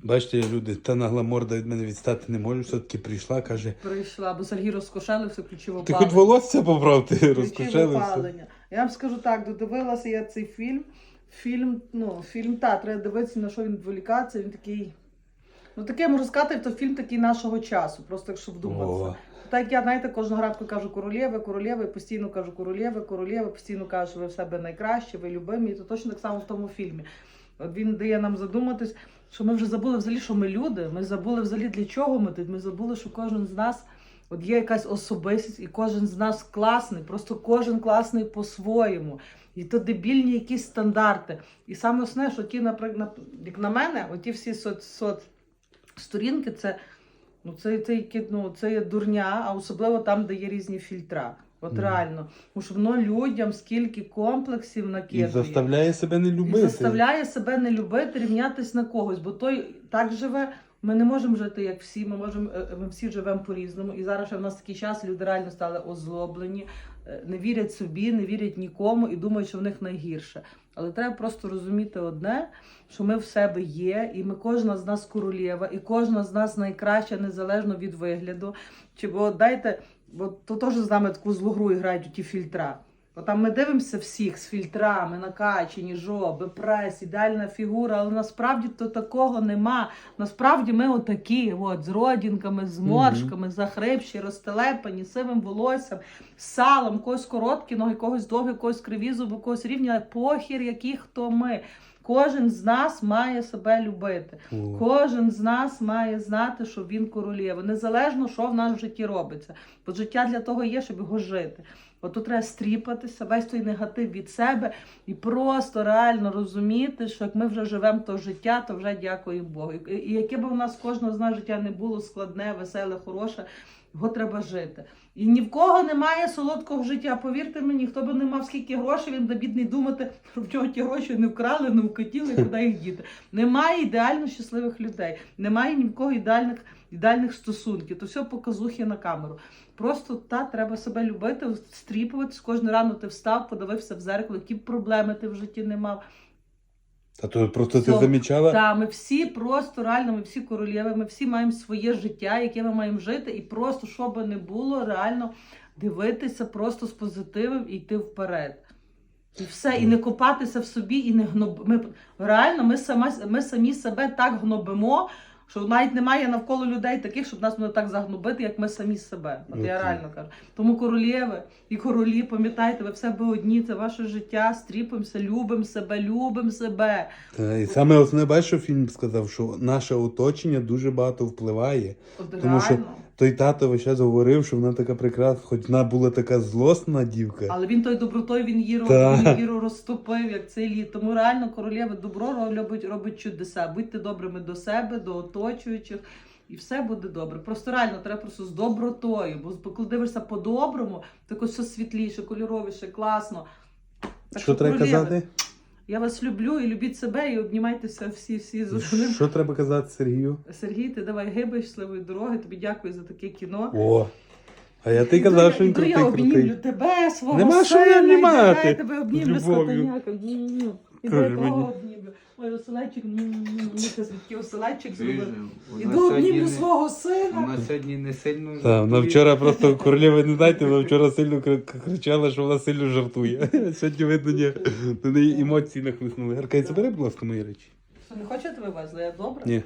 Бачите, люди, та нагла морда від мене відстати не може, все-таки прийшла, каже, Прийшла, бо Сергій розкошелився, включив ти опалення. хоч волосся поправ, ти розкошелився. Я вам скажу так, додивилася я цей фільм. Фільм, ну, фільм, та, треба дивитися, на що він відволікається, він такий. Ну, таке я можу сказати, то фільм такий нашого часу, просто якщо вдуматися. О, Так я, знаєте, кожного ранку кажу королєви, королєви, постійно кажу королєви, королєви, постійно кажу, що ви в себе найкраще, ви любимі, і то точно так само в тому фільмі. От він дає нам задуматись, що ми вже забули взагалі, що ми люди. Ми забули взагалі для чого ми тут. Ми забули, що кожен з нас от є якась особистість, і кожен з нас класний, просто кожен класний по-своєму. І то дебільні якісь стандарти. І саме основне, що ті, наприклад, як на мене, оті всі соц, соц сторінки, це Ну, це, це, ну, це є дурня, а особливо там, де є різні фільтра. От Мгм. реально. Тому що воно людям скільки комплексів і накидує. заставляє себе не І любити. заставляє себе не любити, рівнятись на когось, бо той так живе. Ми не можемо жити як всі. Ми можемо, е, ми всі живемо по-різному. І зараз ще в нас такий час, люди реально стали озлоблені, е, не вірять собі, не вірять нікому і думають, що в них найгірше. Але треба просто розуміти одне, що ми в себе є, і ми кожна з нас королєва, і кожна з нас найкраща, незалежно від вигляду. Чи бо дайте, бо то теж з нами таку злу гру грають у ті фільтра. Бо там ми дивимося всіх з фільтрами, накачені, жоби, прес, ідеальна фігура, але насправді то такого нема. Насправді ми отакі, от, з родінками, з моршками, захрипші, розтелепані, сивим волоссям, з салом, когось короткі ноги, когось довгі, когось криві зуби, когось рівні, але похір, які хто ми. Кожен з нас має себе любити. О. Кожен з нас має знати, що він королєва, незалежно, що в нас в житті робиться. Бо життя для того є, щоб його жити. От тут треба стріпатися, весь той негатив від себе і просто реально розуміти, що як ми вже живемо то життя, то вже дякуємо Богу. І, яке б у нас кожного з нас життя не було складне, веселе, хороше, його треба жити. І ні в кого немає солодкого життя. Повірте мені, хто би не мав скільки грошей, він буде бідний думати, що в нього ті гроші не вкрали, не вкатіли, куди їх діти. Немає ідеально щасливих людей, немає ні в кого ідеальних, ідеальних стосунків. То все показухи на камеру. Просто та треба себе любити, стріпуватись. Кожну рано ти встав, подивився в зеркало, які проблеми ти в житті не мав. Та то просто ти Все. замічала? Та ми всі просто реально, ми всі королєви, ми всі маємо своє життя, яке ми маємо жити, і просто що би не було, реально дивитися просто з позитивом і йти вперед. І все, і не копатися в собі, і не гноб. Ми реально ми сама ми самі себе так гнобимо, що навіть немає навколо людей таких, щоб нас не так загнобити, як ми самі себе. От я реально кажу. Тому королєви і королі, пам'ятайте, ви в себе одні, це ваше життя, стріпимося, любимо себе, любимо себе. Та, і саме основне, бачиш, що фільм сказав, що наше оточення дуже багато впливає. От Тому що реально. Той тато весь час говорив, що вона така прекрасна, хоч вона була така злосна дівка. Але він той добротою він її ро- він віру розтопив, як цей лід. Тому реально королєви добро робить, робить чудеса. Будьте добрими до себе, до оточуючих, і все буде добре. Просто реально треба просто з добротою. Бо коли дивишся по-доброму, так ось все світліше, кольоровіше, класно. Так що треба казати? Я вас люблю і любіть себе, і обнімайтеся всі всі з одним. Що треба казати Сергію? Сергій, ти давай гиби, щасливої дороги. Тобі дякую за таке кіно. О! А я ти казав, що він іду крутий я обнімлю крутий. тебе, свого Нема що сина, обнімати. і Я тебе обнімлю З любов'ю. котеняком. М-м-м. Іду Каже я мені. того обнімлю. Ой, оселедчик, м-м-м. мені це такий оселедчик зробив. Іду обнімлю не- свого сина. Вона сьогодні не сильно. Так, вона вчора просто королева не знаєте, вона вчора сильно кри- кричала, що вона сильно жартує. Сьогодні видно, ні, до неї емоції нахлиснули. Аркай, забери, будь ласка, мої речі. Що, не хочете вивезли? Я добре? Ні.